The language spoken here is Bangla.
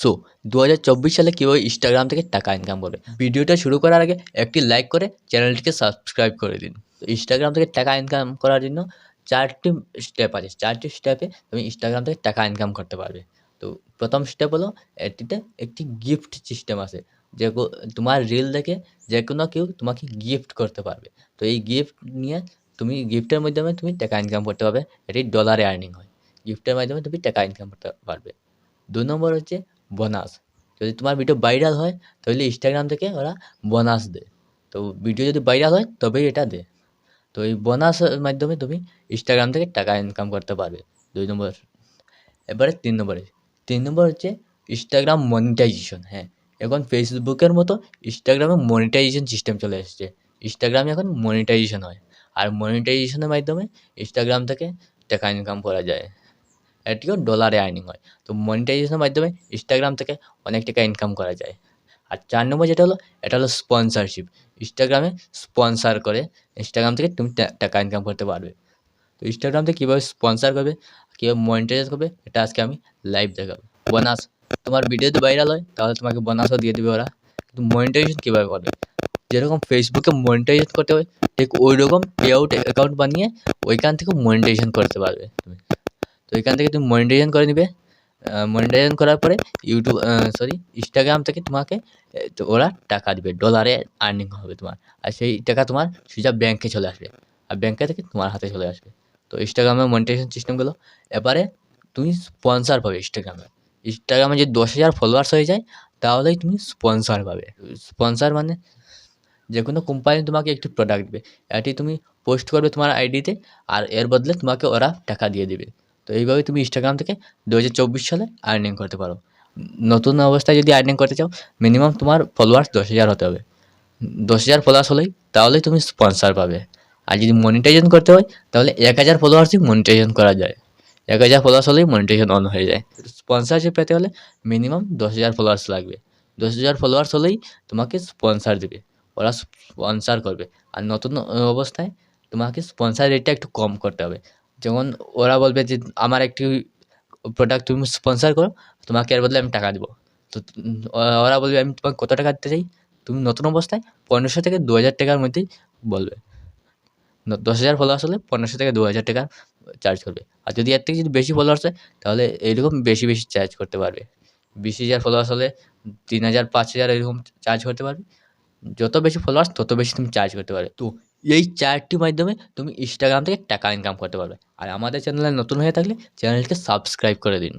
সো দু সালে কীভাবে ইনস্টাগ্রাম থেকে টাকা ইনকাম করবে? ভিডিওটা শুরু করার আগে একটি লাইক করে চ্যানেলটিকে সাবস্ক্রাইব করে দিন। ইনস্টাগ্রাম থেকে টাকা ইনকাম করার জন্য চারটি স্টেপ আছে। চারটি স্টেপে তুমি ইনস্টাগ্রাম থেকে টাকা ইনকাম করতে পারবে। তো প্রথম স্টেপ হলো, এটিতে একটি গিফট সিস্টেম আছে। যে তোমার রিল দেখে যে কোনো কেউ তোমাকে গিফট করতে পারবে। তো এই গিফট নিয়ে তুমি গিফটের মাধ্যমে তুমি টাকা ইনকাম করতে পারবে। এটি ডলারে আর্নিং হয়। গিফটের মাধ্যমে তুমি টাকা ইনকাম করতে পারবে। দু নম্বর হচ্ছে বোনাস। যদি তোমার ভিডিও ভাইরাল হয়, তাহলে ইনস্টাগ্রাম থেকে ওরা বোনাস দেয়। তো ভিডিও যদি ভাইরাল হয়, তবেই এটা দেয়। তো এই বোনাসের মাধ্যমে তুমি ইনস্টাগ্রাম থেকে টাকা ইনকাম করতে পারবে। দুই নম্বর। এবারে তিন নম্বরে। তিন নম্বর হচ্ছে ইনস্টাগ্রাম মনিটাইজেশন হ্যাঁ। এখন ফেসবুকের মতো ইনস্টাগ্রামে মনিটাইজেশন সিস্টেম চলে এসেছে। ইনস্টাগ্রামে এখন মনিটাইজেশন হয়। আর মনিটাইজেশনের মাধ্যমে ইনস্টাগ্রাম থেকে টাকা ইনকাম করা যায়। এটিও ডলারে আর্নিং হয়। তো মনিটাইজেশনের মাধ্যমে ইনস্টাগ্রাম থেকে অনেক টাকা ইনকাম করা যায়। আর চার নম্বর যেটা হলো, এটা হলো স্পন্সরশিপ ইনস্টাগ্রামে স্পন্সার করে ইনস্টাগ্রাম থেকে তুমি টাকা ইনকাম করতে পারবে। তো ইনস্টাগ্রাম থেকে কীভাবে স্পন্সার করবে, কীভাবে মনিটাইজ করবে, এটা আজকে আমি লাইভ দেখাবো। বোনাস তোমার ভিডিও যদি ভাইরাল হয়, তাহলে তোমাকে বোনাসও দিয়ে দেবে ওরা। কিন্তু মনিটাইজেশন কীভাবে করবে? যেরকম ফেসবুকে মনিটাইজেশন করতে হয় ঠিক ওই রকম পে আউট অ্যাকাউন্ট বানিয়ে ওইখান থেকে মনিটাইজেশন করতে পারবে তুমি। তো এখান থেকে তুমি মনিটাইজেশন করে নিবে। মনিটাইজেশন করার পরে ইউটিউব সরি ইনস্টাগ্রাম থেকে তোমাকে তো ওরা টাকা দিবে ডলারে আর্নিং হবে তোমার। আর সেই টাকা তোমার সোজা ব্যাংকে চলে আসবে। আর ব্যাংকে থেকে তোমার হাতে চলে আসবে। তো ইনস্টাগ্রামের মনিটাইজেশন সিস্টেমগুলো এবারে তুমি স্পন্সার পাবে ইনস্টাগ্রামে ইনস্টাগ্রামে যদি দশ হাজার ফলোয়ার্স হয়ে যায়, তাহলেই তুমি স্পন্সার পাবে। স্পন্সার মানে যে কোনো কোম্পানি তোমাকে একটি প্রোডাক্ট দেবে। এটি তুমি পোস্ট করবে তোমার আইডিতে আর এর বদলে তোমাকে ওরা টাকা দিয়ে দেবে। তো এইভাবে তুমি ইনস্টাগ্রাম থেকে দু হাজার চব্বিশ সালে আর্নিং করতে পারো। নতুন অবস্থায় যদি আর্নিং করতে চাও মিনিমাম তোমার ফলোয়ার্স দশ হাজার হতে হবে। দশ হাজার ফলোয়ার্স হলেই তাহলেই তুমি স্পন্সার পাবে। আর যদি মনিটাইজেশন করতে হয়, তাহলে এক হাজার ফলোয়ার্সই মনিটাইজেশন করা যায়। এক হাজার ফলোয়ার্স হলেই মনিটাইজেশন অন হয়ে যায়। স্পন্সারশিপ পেতে হলে মিনিমাম দশ হাজার ফলোয়ার্স লাগবে। দশ হাজার ফলোয়ার্স হলেই তোমাকে স্পন্সার দেবে। ওরা স্পন্সার করবে। আর নতুন অবস্থায় তোমাকে স্পন্সার রেটটা একটু কম করতে হবে। যেমন ওরা বলবে যে, আমার একটি প্রোডাক্ট তুমি স্পন্সার করো, তোমাকে এর বদলে আমি টাকা দেবো। তো ওরা- বলবে, আমি তোমাকে কত টাকা দিতে চাই? তুমি নতুন অবস্থায় পনেরোশো থেকে দু হাজার টাকার মধ্যেই বলবে। দশ হাজার ফলোয়ার্স হলে পনেরোশো থেকে দু হাজার টাকা চার্জ করবে। আর যদি এর থেকে যদি বেশি ফলোয়ার্স হয়, তাহলে এইরকম বেশি বেশি চার্জ করতে পারবে। বিশ হাজার ফলোয়ার্স হলে তিন হাজার, পাঁচ হাজার এরকম চার্জ করতে পারবে। যত বেশি ফলোয়ার্স তত বেশি তুমি চার্জ করতে পারবে। তো এই চারটি মাধ্যমে তুমি ইনস্টাগ্রাম থেকে টাকা ইনকাম করতে পারবে। আর আমাদের চ্যানেলে নতুন হয়ে থাকলে চ্যানেলকে সাবস্ক্রাইব করে দিন।